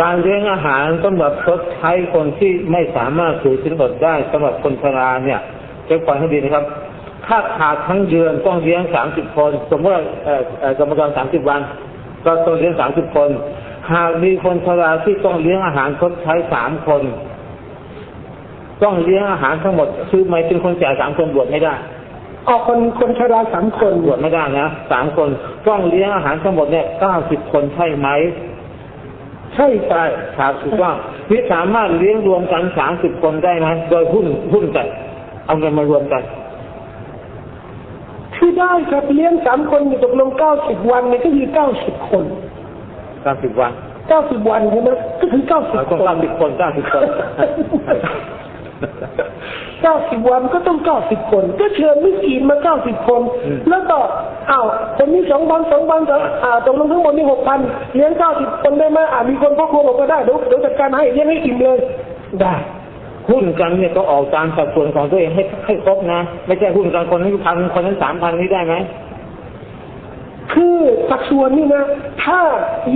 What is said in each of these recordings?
การเลี้ยงอาหารสำหรับชดใช้คนที่ไม่สามารถถือสินอดได้สำหรับคนชราเนี่ยเช็คฟังให้ดีนะครับ ถ้าขาดทั้งเดือนต้องเลี้ยงสามสิบคน สมมติว่าเอ่อเอ่อกรรมการสามสิบวัน ก็ต้องเลี้ยงสามสิบคน หากมีคนชราที่ต้องเลี้ยงอาหารชดใช้สามคน ต้องเลี้ยงอาหารทั้งหมดคือหมายถึงคนแก่สามคนบวชไม่ได้ออกคนคนชราสามคนบวชไม่ได้นะสามคนต้องเลี้ยงอาหารทั้งหมดเนี่ยเก้าสิบคนใช่ไหม ใช่ใช่ครับถูกต้องนี่สามารถเลี้ยงรวมกันสามสิบคนได้ไหมโดยหุ้นหุ้นกัน เอาเงินมารวมกันคือได้ครับเลี้ยงสามคนเนี่ยตกลงเก้าสิบวันเนี่ยก็คือเก้าสิบคนสามสิบวันเก้าสิบวันใช่ไหมก็คือเก้าสิบเราคต้องนเก้าสิบคนเก้าสิบคนเก้าสิบวันก็ต้องเก้าสิบคน ก็เชิญมิสกีนมาเก้าสิบคนอืมแล้วก็ อ้าวคนนี้สองพันสองพันสองอ่าตกลงทั้งหมดนี่หกพันเลี้ยงเก้าสิบคนได้ไหมอ่ามีคนพ่อครัวบอกก็ได้เดี๋ยวเดี๋ยวจัดการให้เลี้ยงให้อิ่มเลย ได้หุ้นกันเนี่ยก็ออกตามสัดส่วนของตัวเองให้ให้ครบนะ ไม่ใช่หุ้นกันคนนี้พันคนนั้นสามพันนี้ได้ไหมคือสัดส่วนนี่นะ ถ้า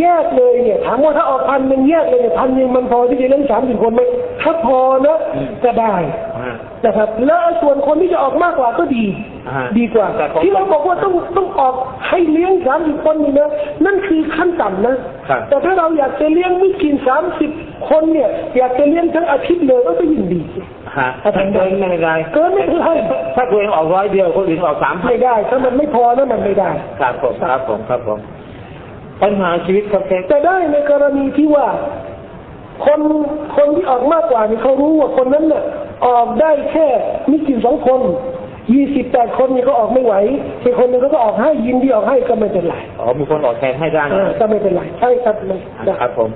แยกเลยเนี่ยถามว่าถ้าออกพันหนึ่งแยกเลยเนี่ยพันหนึ่งมันพอที่จะเลี้ยงสามสิบคนไหมถ้าพอนะจะได้อ่า นะครับ แล้วส่วนคนที่จะออกมากกว่าก็ดีอ่าดีกว่าแต่ของที่เราบอกว่าต้องต้องออกให้เลี้ยงสามสิบคนนี่นะนั่นคือขั้นต่ำนะครับแต่ถ้าเราอยากจะเลี้ยงไม่กินสามสิบคนเนี่ย อยากจะเลี้ยงทั้งอาทิตย์เลยก็ยิ่งดีฮะถ้าเกินไม่เป็นไรเกินไม่เป็นไรถ้าตัวเองออกร้อยเดียวคนอื่นออกสามพันไม่ได้ ถ้ามันไม่พอนะมันไม่ได้ ครับผมครับผมครับผมปัญหาชีวิตครับเค้กจะได้ในกรณีที่ว่า คนคนที่ออกมากกว่านี่เขารู้ว่าคนนั้นน่ะ ออกได้แค่มิกินสองคนยี่สิบแปดคนนี่ก็ออกไม่ไหวอีกคนหนึงก็ออกให้ยินดีออกให้ก็ไม่เป็นไรอ๋อมีคนออกแทนให้ได้อ่านะก็ไม่เป็นไรใช่ครับไม่ได้ครับผม